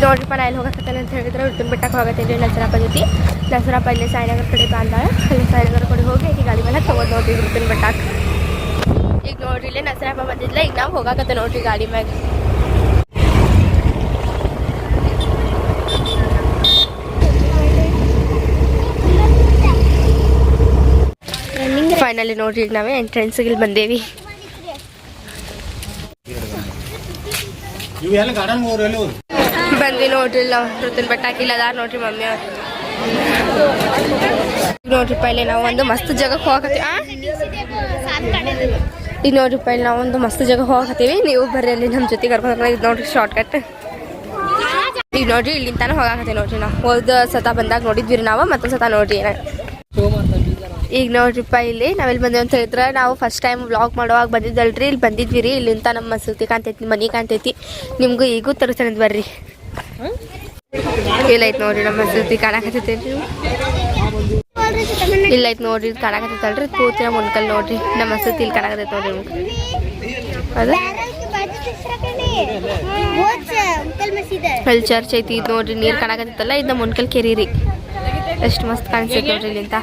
ಈಗ ನೋಡ್ರಿಪ್ಪ ನಾ ಎಲ್ಲಿ ಹೋಗಕತ್ತೇನೆ ಅಂತ ಹೇಳಿದ್ರೆ ಉದ್ದಿನ ಬೆಟ್ಟಕ್ಕೆ ಹೋಗತ್ತೇನೆ ನಸರಪ್ಪ ಜೊತೆ. ನಸರಪ್ಪ ಇಲ್ಲಿ ಸಾಯಿನಗರ ಕಡೆ ಬಂದಾಳ ಅಲ್ಲಿ ಸಾಯಿನಗರ ಕಡೆ ಹೋಗಿ ಈಗ ಗಾಡಿ ಮೇಲೆ ತಗೊಂಡು ನೋಡ್ರಿ ಉದ್ದಿನ ಬೆಟ್ಟಕ್ಕೆ ಈಗ ನೋಡ್ರಿ, ಇಲ್ಲೇ ನಸರಪ್ಪ ಬಂದಿದ್ಲ, ಈಗ ನಾವು ಹೋಗಾಕತ್ತೆ ನೋಡ್ರಿ ಗಾಡಿ ಮ್ಯಾಗ. ಫೈನಲಿ ನೋಡ್ರಿ, ಈಗ ನಾವೇ ಎಂಟ್ರೆನ್ಸ್ಗೆ ಇಲ್ಲಿ ಬಂದೇವಿ. ಇವು ಎಲ್ಲ ಗಾರ್ಡನ್ ಹೋಗ್ರಿ ಎಲ್ಲಿ ಬಂದ್ವಿ ನೋಡ್ರಿ, ಇಲ್ಲ ಋತುನ್ ಬೆಟ್ಟ ಹಾಕಿಲ್ಲ, ಅದಾರ ನೋಡ್ರಿ ಮಮ್ಮಿ ನೋಡ್ರಿ ಪೈಲೆ, ನಾವು ಒಂದು ಮಸ್ತ್ ಜಾಗಕ್ಕೆ ಹೋಗತ್ತೀವಿ ಈಗ ನೋಡ್ರಿ ಪೈಲೆ, ನಾವು ಒಂದು ಮಸ್ತ್ ಜಾಗ ಹೋಗತ್ತೀವಿ ನೀವು ಬರ್ರಿ ಅಲ್ಲಿ ನಮ್ಮ ಜೊತೆ ಕರ್ಕೊಂಡು ಇದು ನೋಡ್ರಿ ಶಾರ್ಟ್ ಕಟ್ ಈಗ ನೋಡ್ರಿ ಇಲ್ಲಿಂದ ತಾನೇ ಹೋಗಾಕತ್ತೀವಿ ನೋಡ್ರಿ ನಾವು. ಹೋದ ಸತ ಬಂದಾಗ ನೋಡಿದ್ವಿ ರೀ ನಾವು, ಮತ್ತೊಂದು ಸತ ನೋಡ್ರಿ ಏನ. ಈಗ ನೋಡ್ರಿಪ್ಪ ಇಲ್ಲಿ ನಾವಿಲ್ಲಿ ಬಂದೇವು ಅಂತ ಹೇಳಿದ್ರೆ, ನಾವು ಫಸ್ಟ್ ಟೈಮ್ ವ್ಲಾಗ್ ಮಾಡುವಾಗ ಬಂದಿದ್ದಲ್ರಿ. ಇಲ್ಲಿ ಬಂದಿದ್ವಿ ರೀ, ಇಲ್ಲಿಂದ ನಮ್ಮ ಮಸೂತಿ ಕಾಣ್ತೈತಿ, ಮನೆ ಕಾಣ್ತೈತಿ. ನಿಮ್ಗೂ ಈಗೂ ತೋರಿಸ್ತೇನೆ ಬರ್ರಿ. ಇಲ್ಲೈತ್ ನೋಡ್ರಿ ನಮ್ಮ ಮಸೂತಿ ಕಾಣಕತ್ತೈತಿ ಇಲ್ಲೈತ್ ನೋಡ್ರಿ ಕಾಣಕತ್ತೈತಲ್ರಿ ನಮ್ಮ ಮುನ್ಕಲ್ ನೋಡ್ರಿ, ನಮ್ಮ ಮಸೂತಿ ಇಲ್ಲಿ ಕಾಣಕತ್ತೈತೆ ನೋಡ್ರಿ ಅದ ಅಲ್ಲಿ ಚರ್ಚ್ ಐತಿ, ಇದು ನೋಡ್ರಿ, ನೀರು ಕಾಣಕತ್ತೈತಲ್ಲ ಇದು ನಮ್ಮ ಮುನ್ಕಲ್ ಕೆರಿ ರೀ ಎಷ್ಟು ಮಸ್ತ್ ಕಾಣಿಸ್ತೈತೆ ನೋಡ್ರಿ ಇಲ್ಲಿಂದ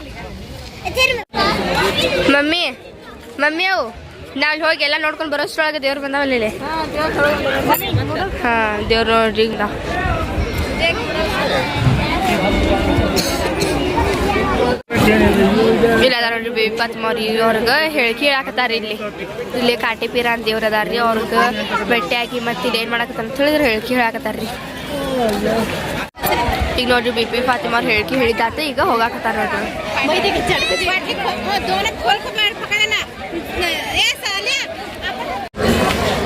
ಮಮ್ಮಿ ಮಮ್ಮಿ ಅವು. ನಾವು ಹೋಗಿ ಎಲ್ಲ ನೋಡ್ಕೊಂಡ್ ಬರೋಷ್ಟ್ರೊಳಗೆ ದೇವ್ರು ಬಂದಾವಲ್ಲ ಹಾ ದೇವ್ರು ನೋಡ್ರಿ ನಾವು ಇಲ್ಲ ನೋಡ್ರಿ ಬೇಬಿ ಪತ್ಮವ್ರಿ ಅವ್ರಿಗೆ ಹೇಳಿಕೆ ಹೇಳಾಕತ್ತಾರ ಇಲ್ಲಿ. ಇಲ್ಲಿ ಕಾಟಿ ಪೀರ ಅಂತ ದೇವ್ರ ಅದಾರ್ರಿ ಅವ್ರಿಗೆ ಭೇಟಿ ಹಾಕಿ ಮತ್ತೆ ಇಲ್ಲಿ ಏನ್ ಅಂತ ಹೇಳಿದ್ರೆ ಹೇಳಿಕೆ ಹೇಳಾಕತ್ತಾರ್ರಿ ಈಗ ನೋಡ್ರಿ ಬಿ ಪಿ ಫಾತಿಮಾ ಅವ್ರು ಹೇಳಿಕೆ ಹೇಳಿದಾತ ಈಗ ಹೋಗಾಕತ್ತಾರ ನೋಡ್ರಿ.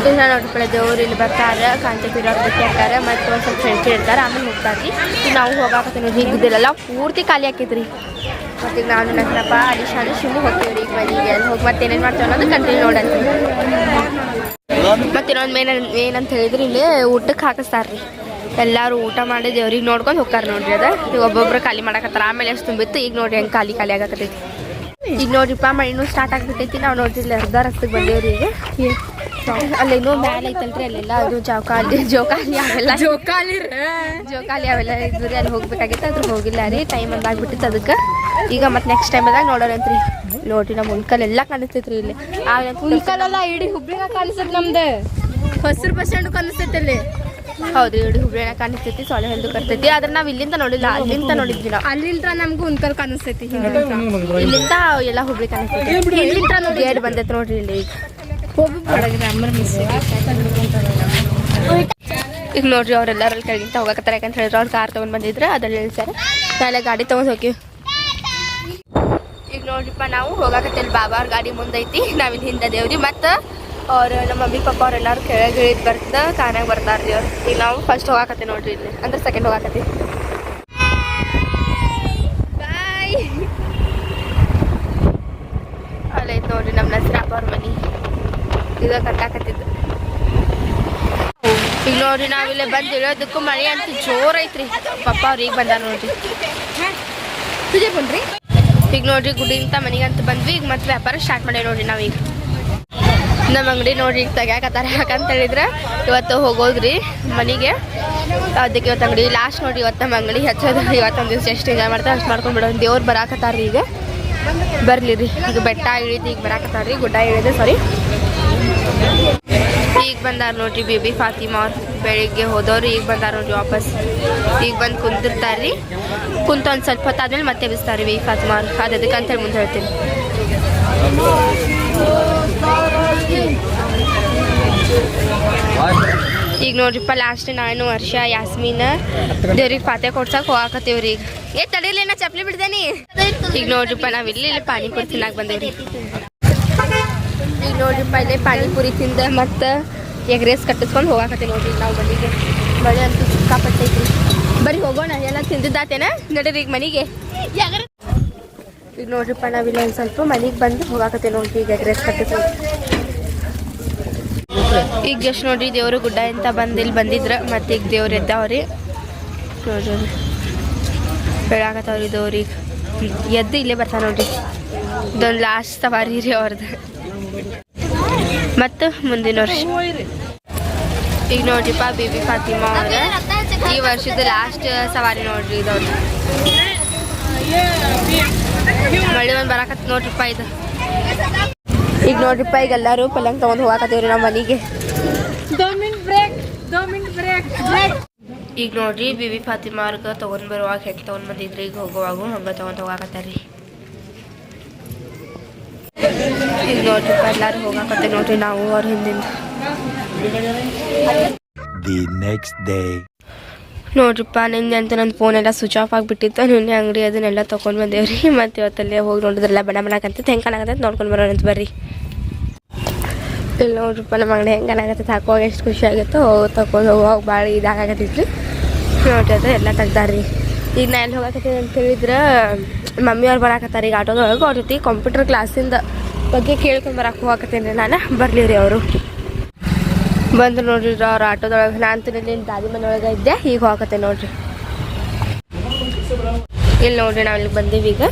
ಇಲ್ಲ ನೋಡ್ಕೊಳ್ಳಿ ದೇವ್ರು ಇಲ್ಲಿ ಬರ್ತಾರೆ ಕಾಂತಿ ಪೀರ ಹಾಕ್ತಾರೆ ಮತ್ತೆ ಒಂದು ಸ್ವಲ್ಪ ಫ್ರೆಂಡ್ಸ್ ಇರ್ತಾರೆ ಆಮೇಲೆ ಹೋಗ್ತಾರೆ ಈಗ ನಾವು ಹೋಗಾಕತ್ತೀವಿ ಹೀಗಿದ್ದಿರಲ್ಲ ಪೂರ್ತಿ ಖಾಲಿ ಹಾಕಿದ್ರಿ. ಮತ್ತು ಈಗ ನಾನು ನಕ್ಕಪ್ಪ ಅಲಿಶಾಲಿ ಶಿಮು ಹೋಗ್ತೀವಿ ರೀ ಈಗ ಮನೆಗೆ ಅಲ್ಲಿ ಹೋಗಿ ಮತ್ತೆ ಏನೇನು ಮಾಡ್ತೇವೆ ಅನ್ನೋದು ಕಂಟಿನ್ಯೂ ನೋಡಂತ ಮತ್ತೆ ಇನ್ನೊಂದು ಮೇನ್ ಏನಂತ ಹೇಳಿದ್ರೆ ಇಲ್ಲಿ ಊಟಕ್ಕೆ ಹಾಕಿಸ್ತಾರ್ರಿ. ಎಲ್ಲರೂ ಊಟ ಮಾಡಿ ದೇವ್ರಿಗೆ ನೋಡ್ಕೊಂಡು ಹೋಗ್ತಾರೆ ನೋಡ್ರಿ ಅದ. ಈಗ ಒಬ್ಬೊಬ್ರು ಖಾಲಿ ಮಾಡಕತ್ತಾರ ಆಮೇಲೆ ಎಷ್ಟು ತುಂಬಿತ್ತು, ಈಗ ನೋಡ್ರಿ ಹೆಂಗೆ ಖಾಲಿ ಖಾಲಿ ಆಗತ್ತೈತಿ ಈಗ ನೋಡ್ರಿಪ್ಪ ಮಳೆನೂ ಸ್ಟಾರ್ಟ್ ಆಗಿಬಿಟ್ಟೈತಿ, ನಾವು ನೋಡ್ರಿ ಇಲ್ಲಿ ಅರ್ಧ ರಸ್ತೆಗೆ ಬಂದೇವ್ರಿ ಈಗ. ಅಲ್ಲೇನೋ ಮ್ಯಾಲ ಐತಲ್ರಿ ಅಲ್ಲೆಲ್ಲ ಅದು ಜೋಕಾಲಿ ಜೋಕಾಲಿ ಅವೆಲ್ಲ. ಜೋಕಾಲಿ ಜೋಕಾಲಿ ಅವೆಲ್ಲ ಇದ್ರಿ ಅಲ್ಲಿ ಹೋಗ್ಬೇಕಾಗಿತ್ತು ಅದ್ರ ಹೋಗಿಲ್ಲ ರೀ ಟೈಮ್ ಅಂದಾಗ ಆಗ್ಬಿಟ್ಟಿತ್ತು ಅದಕ್ಕೆ. ಈಗ ಮತ್ತೆ ನೆಕ್ಸ್ಟ್ ಟೈಮ್ ಅದಾಗ ನೋಡೋರಂತ್ರಿ ನೋಡ್ರಿ ನಮ್ಮ ಉಣ್ಕಲ್ ಎಲ್ಲ ಕಾಣಿಸ್ತೈತ್ರಿ ಇಲ್ಲಿ. ಉಣ್ಕಲೆಲ್ಲ ಇಡೀ ಹುಬ್ಳಿನ ಕಾಣಿಸ್ತೈತಿ ನಮ್ದು. ಹಸಿರು ಬಸ್ ಸ್ಟ್ಯಾಂಡ್ ಕಾಣಿಸ್ತೈತಿ ಅಲ್ಲಿ. ಹೌದು ಇಡೀ ಹುಬ್ಳಿನ ಕಾಣಿಸ್ತೈತಿ ಸೊಳ್ಳೆ ಹೆಲ್ದು ಕರ್ತೈತಿ ಆದ್ರೆ ನಾವು ಇಲ್ಲಿಂದ ನೋಡಿಲ್ಲ ಅಲ್ಲಿಂದ ನೋಡಿದ್ವಿ ನಾವು. ಅಲ್ಲಿಂದ ನಮ್ಗೂ ಉನ್ಕಲ್ ಕಾಣಿಸ್ತೈತಿ ಇಲ್ಲಿಂದ ಎಲ್ಲ ಹುಬ್ಳಿ ಕಾಣಿಸ್ತೈತಿ. ಇಲ್ಲಿಂದ ನೋಡಿ ಎರಡು ಬಂದೈತೆ ನೋಡ್ರಿ ಇಲ್ಲಿ ಈಗ. ಈಗ ನೋಡ್ರಿ ಅವ್ರೆಲ್ಲರೂ ಅಲ್ಲಿ ಕೆಳಗಿಂತ ಹೋಗಕತ್ತಾರ ಯಾಕಂತ ಹೇಳಿದ್ರು. ಅವ್ರು ಕಾರ್ ತೊಗೊಂಡು ಬಂದಿದ್ರೆ, ಅದ್ರಲ್ಲಿ ಹೇಳ್ತಾರೆ, ನಾಳೆ ಗಾಡಿ ತೊಗೊಂಡು ಹೋಗಿ. ಈಗ ನೋಡ್ರಿಪ್ಪ, ನಾವು ಹೋಗಾಕತ್ತಿಲ್ಲ ಬಾಬಾ ಅವ್ರ ಗಾಡಿ ಮುಂದೈತಿ. ನಾವಿಲ್ಲಿ ಹಿಂದೆ ದೇವ್ರಿ. ಮತ್ತು ಅವ್ರ ನಮ್ಮ ಮಮ್ಮಿ, ಪಪ್ಪ ಅವ್ರೆಲ್ಲಾರು ಕೆಳಗೆ ಬರ್ತ, ಕಾನಾಗ ಬರ್ತಾರ್ರಿ ಅವ್ರು ಈಗ ನಾವು ಫಸ್ಟ್ ಹೋಗಾಕತ್ತೀವಿ ನೋಡ್ರಿ ಇಲ್ಲಿ. ಅಂದ್ರೆ ಸೆಕೆಂಡ್ ಹೋಗಾಕತ್ತೀವಿ. ಬಾಯ್ ಅಲ್ಲೈತೆ ನೋಡ್ರಿ, ನಮ್ಮ ನಸರಾಪ ಅವ್ರ ಮನೆ. ಈಗ ಕಟ್ಟಾಕತ್ತಿದ್ದು. ಈಗ ನೋಡ್ರಿ ನಾವಿಲ್ಲೇ ಬಂದು ಇಳೋದಕ್ಕೂ ಮಳೆ ಅಂತ ಜೋರ್ ಐತ್ರಿ. ಪಪ್ಪ ಅವ್ರು ಈಗ ಬಂದಾರ ನೋಡ್ರಿ. ಪೂಜೆ ಬಂದ್ರಿ ಈಗ ನೋಡ್ರಿ ಗುಡಿಂತ ಮನೆಗಂತ ಬಂದ್ವಿ ಈಗ ಮತ್ತೆ ವ್ಯಾಪಾರ ಸ್ಟಾರ್ಟ್ ಮಾಡೇವಿ ನೋಡ್ರಿ ನಾವೀಗ. ನಮ್ಮ ಅಂಗಡಿ ನೋಡ್ರಿ ಈಗ ತೆಗ್ಯಾಕತ್ತಾರ. ಯಾಕಂತ ಹೇಳಿದ್ರೆ ಇವತ್ತು ಹೋಗೋದ್ರಿ ಮನೆಗೆ. ಅದಕ್ಕೆ ಇವತ್ತು ಅಂಗಡಿ ಲಾಸ್ಟ್ ನೋಡ್ರಿ ಇವತ್ತು ನಮ್ಮ ಅಂಗಡಿ ಹೆಚ್ಚೋದು. ಇವತ್ತೊಂದು ದಿವಸ ಎಷ್ಟು ಎಂಜಾಯ್ ಮಾಡ್ತಾರೆ ಅಷ್ಟು ಮಾಡ್ಕೊಂಡು ಬಿಡೋದು ದೇವ್ರು ಬರಾಕತ್ತಾರ್ರಿ ಈಗ. ಬರ್ಲಿ ರೀ ಈಗ ಬೆಟ್ಟ ಇಳಿದು ಈಗ ಬರಾಕತ್ತಾರ್ರಿ. ಗುಡ್ಡ ಇಳಿದು ಸಾರಿ ಈಗ ಬಂದಾರ ನೋಡ್ರಿ ಬೇಬಿ ಫಾತಿಮಾ ಅವ್ರು ಬೆಳಿಗ್ಗೆ ಹೋದವ್ರು, ಈಗ ಬಂದಾರ ನೋಡ್ರಿ ವಾಪಸ್. ಈಗ ಬಂದು ಕುಂತಿರ್ತಾರ್ರಿ ಕುಂತ ಒಂದು ಸ್ವಲ್ಪ ಹೊತ್ತಾದ್ಮೇಲೆ ಮತ್ತೆ ಬಿಸ್ತಾರೆ ಬೇಬಿ ಫಾತಿಮಾ ಅವ್ರು. ಅದು ಅದಕ್ಕೆ ಅಂತೇಳಿ ಮುಂದೆ ಹೇಳ್ತೀನಿ. ಈಗ ನೋಡ್ರಿಪ್ಪ ಲಾಸ್ಟ್ ನಾನು, ವರ್ಷ, ಯಾಸ್ಮೀನ್. ದೇವ್ರಿಗೆ ಪಾತೆ ಕೊಡ್ಸಕ್ ಹೋಗಾಕತ್ತೀವ್ರಿ ಈಗ. ಏ ತಡೀಲಿ ನಾ ಚಪ್ಲಿ ಬಿಡ್ದೇನಿ ಈಗ ನೋಡ್ರಿಪ್ಪ, ನಾವ್ ಇಲ್ಲಿ ಇಲ್ಲಿ ಪಾನಿಪುರಿ ತಿನ್ನಾಕ ಬಂದೇವ್ರಿ. ನೋಡ್ರಿಪ್ಪ ಇಲ್ಲೇ ಪಾನಿಪುರಿ ತಿಂದ. ಮತ್ತು ಎಗ್ ರೇಸ್ ಕಟ್ಟಿಸ್ಕೊಂಡು ಹೋಗಾಕತ್ತೆ ನೋಡ್ರಿ ನಾವು ಮನೆಗೆ. ಮಳೆ ಅಂತೂ ಸಿಕ್ಕಾಪಟ್ಟೆ ಐತ್ರಿ ಬರೀ ಹೋಗೋಣ, ಎಲ್ಲ ತಿಂದಿದ್ದಾತೇನ. ನಡೀರಿ ಈಗ ಮನೆಗೆ. ಈಗ ನೋಡ್ರಿಪ್ಪ ನಾವಿಲ್ಲ ಒಂದು ಸ್ವಲ್ಪ ಮನೆಗೆ ಬಂದು ಹೋಗಾಕತ್ತೆ ನೋಡ್ರಿ ಈಗ ಎಗ್ ರೇಸ್ ಕಟ್ಟಿಸ್ಕೊಂಡು. ಈಗ ಜಸ್ಟ್ ನೋಡ್ರಿ ದೇವರು ಗುಡ್ಡ ಅಂತ ಬಂದು ಇಲ್ಲಿ ಬಂದಿದ್ರ, ಮತ್ತೆ ಈಗ ದೇವ್ರು ಎದ್ದಾವ್ರಿ. ನೋಡ್ರಿ ಬೆಳಾಕತ್ತವ್ರಿ ದೇವ್ರಿಗೆ ಎದ್ದು ಇಲ್ಲೇ ಬರ್ತಾನೆ ನೋಡ್ರಿ. ಇದೊಂದು ಲಾಸ್ಟ್ ಸವಾರಿ ರೀ ಅವ್ರದ್ದು ಮತ್ತು ಮುಂದಿನ ವರ್ಷ. ಈಗ ನೋಡ್ರಿಪ್ಪ ಬೇಬಿ ಫಾತಿಮಾ ಅವ್ರ. ಈ ವರ್ಷದ ಲಾಸ್ಟ್ ಸವಾರಿ ನೋಡ್ರಿ ಇದೊಂದು ಮಳೆ ಒಂದು ಬರಾಕತ್ ನೋಡ್ರಿಪ್ಪ ಇದು. ಈಗ ನೋಡ್ರಿಪ್ಪ ಈಗ ಎಲ್ಲರೂ ಪಲ್ಲಂಗ್ ತಗೊಂಡು ಹೋಗಾಕತ್ತೀವ್ರಿ ನಮ್ಮ ಮನೆಗೆ. ಈಗ ನೋಡ್ರಿ ಬಿಬಿ ಫಾತಿಮಾರ್ಗ ತೊಗೊಂಡ್ ಬರುವಾಗ ಹೆಂಗೆ ತಗೊಂಡ್ ಬಂದಿದ್ರಿ, ಈಗ ಹೋಗುವಾಗ ಹಂಗೆ ತೊಗೊಂಡ್ ಹೋಗಾಕತ್ತಾರ್ರಿ. ಈಗ ನೋಡ್ರಿಪ್ಪ ಎಲ್ಲರೂ ಹೋಗಾಕತ್ತೆ ನೋಡ್ರಿ ನಾವು ಅವ್ರ ಹಿಂದಿಂದ. The ನೆಕ್ಸ್ಟ್ ಡೇ ನೋಡ್ರಿಪ್ಪ ನಿನ್ನೆ ಅಂತ ನನ್ನ ಫೋನ್ ಎಲ್ಲ ಸ್ವಿಚ್ ಆಫ್ ಆಗಿಬಿಟ್ಟಿತ್ತು. ನಿನ್ನೆ ಅಂಗಡಿ ಅದನ್ನೆಲ್ಲ ತೊಗೊಂಡು ರೀ ಮತ್ತು ಇವತ್ತಲ್ಲೇ ಹೋಗಿ ನೋಡಿದ್ರೆಲ್ಲ ಬಣ ಬಣಕಂತ ಹೆಂಗೆ ಕಾಣಕತ್ತೈತೆ ನೋಡ್ಕೊಂಡು ಬರೋಣ ಅಂತ ಬರ್ರಿ. ಇಲ್ಲ ನೋಡ್ರಿಪ್ಪ ನಮ್ಮ ಅಂಗಡಿ ಹೆಂಗೆ ಕಾಣಕತ್ತೈತೆ. ಹಾಕುವಾಗ ಎಷ್ಟು ಖುಷಿ ಆಗಿತ್ತು ತಗೊಂಡು ಹೋಗುವಾಗ ಭಾಳ ಇದಾಗತ್ತಿತ್ತು ನೋಡ್ರಿ ಅದು ಎಲ್ಲ ತೆಗ್ದಾರ್ರಿ. ಈಗ ನಾ ಎಲ್ಲಿ ಹೋಗಕತ್ತೀನಿ ಅಂತ ಹೇಳಿದ್ರೆ ಮಮ್ಮಿ ಅವ್ರು ಬರಾಕತ್ತಾರೆ ಈಗ ಆಟೋದೊಳಗೆ. ಅವ್ರ ಜೊತೆ ಕಂಪ್ಯೂಟರ್ ಕ್ಲಾಸಿಂದ ಬಗ್ಗೆ ಕೇಳ್ಕೊಂಡು ಬರಕ್ಕೆ ಹೋಗಕತ್ತೀನಿ ನಾನು. ಬರಲಿ ರೀ ಅವರು. ಬಂದು ನೋಡ್ರಿ ಅವ್ರ ಆಟೋದೊಳಗೆ ನಾನು ತಿನ್ನಲಿ ದಾದಿ ಮನೆಯೊಳಗೆ ಇದ್ದೆ, ಈಗ ಹೋಗತ್ತೆ ನೋಡ್ರಿ. ಇಲ್ಲಿ ನೋಡ್ರಿ ನಾವು ಇಲ್ಲಿಗೆ ಬಂದೀವಿ ಈಗ.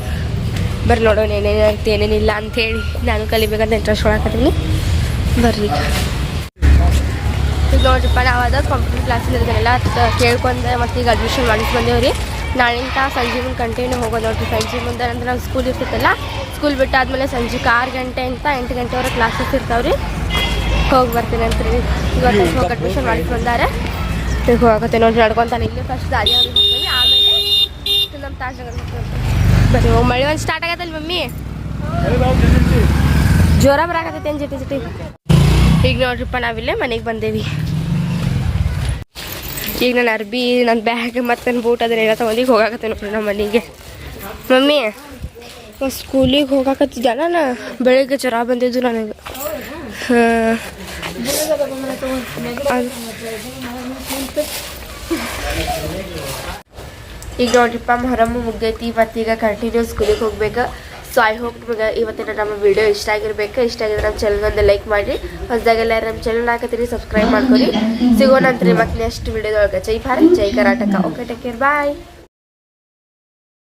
ಬರ್ರಿ ನೋಡೋಣ ಏನೇನು ಐತಿ ಏನೇನಿಲ್ಲ ಅಂಥೇಳಿ ನಾನು ಕಲಿಬೇಕಂತ ಇಂಟ್ರೆಸ್ಟ್ ಕೊಡಕತ್ತೀನಿ. ಬರ್ರಿ ಈಗ. ನೋಡ್ರಿಪ್ಪ, ನಾವು ಅದ ಕಂಪ್ಯೂಟರ್ ಕ್ಲಾಸಿಂದ ಇದನ್ನೆಲ್ಲ ಕೇಳ್ಕೊಂಡೆ ಮತ್ತು ಈಗ ಅಡ್ಮಿಷನ್ ಮಾಡಿಸಿ ಬಂದೇವ್ರಿ. ನಾಳಿಂದ ಸಂಜೆ ಮುಂದೆ ಕಂಟಿನ್ಯೂ ಹೋಗೋದು ನೋಡ್ರಿ. ಸಂಜೆ ಮುಂದೆ ಅಂದ್ರೆ ನಾವು ಸ್ಕೂಲ್ ಇರ್ತಿತ್ತಲ್ಲ ಸ್ಕೂಲ್ ಬಿಟ್ಟಾದ್ಮೇಲೆ ಸಂಜೆಗೆ ಆರು ಗಂಟೆಯಿಂದ ಎಂಟು ಗಂಟೆವರೆಗೆ ಕ್ಲಾಸಸ್ ಇರ್ತಾವ್ರಿ. ಹೋಗಿ ಬರ್ತೀನಿ ಅಂತ ರೀ ಇವತ್ತು ಹೋಗಿ ಅಡ್ಮಿಷನ್ ಮಾಡಿ ಬಂದಾರೆ ಈಗ ಹೋಗತ್ತೆ ನೋಡ್ರಿ ನಡ್ಕೊತಾನೆ. ಇಲ್ಲಿ ಫಸ್ಟ್ ದಾರಿ ಹೋಗ್ತೀವಿ ಆಮೇಲೆ ನಮ್ಮ ತಾಜ್ನಗರ್ ಹೋಗ್ತೀವಿ ಬರ್ರಿ ಮಳೆ ಒಂದು ಸ್ಟಾರ್ಟ್ ಆಗತ್ತಲ್ಲ ಮಮ್ಮಿ? ಜ್ವರ ಬರಾಕತ್ತೈತೆ ಏನು ಜಿಟಿ ಜಿಟಿ? ಈಗ ನೋಡ್ರಿಪ್ಪ ನಾವಿಲ್ಲೇ ಮನೆಗೆ ಬಂದೇವಿ. ಈಗ ನನ್ನ ಅರ್ಬಿ ನನ್ನ ಬ್ಯಾಗ್ ಮತ್ತು ನನ್ನ ಬೂಟ್ ಅದನ್ನೆಲ್ಲ ತೊಗೊಂಡು ಈಗ ಹೋಗಾಕತ್ತೆ ನೋಡ್ರಿ ನಮ್ಮ ಮನೆಗೆ. ಮಮ್ಮಿ? ಸ್ಕೂಲಿಗೆ ಹೋಗಾಕತ್ತಿದ್ದೆ ನಾನು ಬೆಳಿಗ್ಗೆ ಜ್ವರ ಬಂದಿದ್ದು ನನಗೆ. ಈಗ ನೋಡ್ರಿಪ್ಪ ಮೊಹರಮ್ಮ ಮುಗ್ದೈತಿ. ಇವತ್ತೀಗ ಕಂಟಿನ್ಯೂ ಸ್ಕೂಲಿಗೆ ಹೋಗ್ಬೇಕು. ಸೊ ಐ ಹೋಪ್ ನಿಮಗೆ ಇವತ್ತಿನ ನಮ್ಮ ವಿಡಿಯೋ ಇಷ್ಟ ಆಗಿರ್ಬೇಕು. ಇಷ್ಟ ಆಗಿದ್ರೆ ನಮ್ಮ ಚಾನಲ್ ಒಂದು ಲೈಕ್ ಮಾಡಿ ಹೊಸದಾಗೆಲ್ಲ ನಮ್ಮ ಚಾನಲ್ ಹಾಕತ್ತೀರಿ ಸಬ್ಸ್ಕ್ರೈಬ್ ಮಾಡ್ಕೊರಿ. ಸಿಗೋಣಂತ್ರಿ ಮತ್ತೆ next ವಿಡಿಯೋದೊಳಗೆ Jai Bharat, Jai Karnataka. Okay take care bye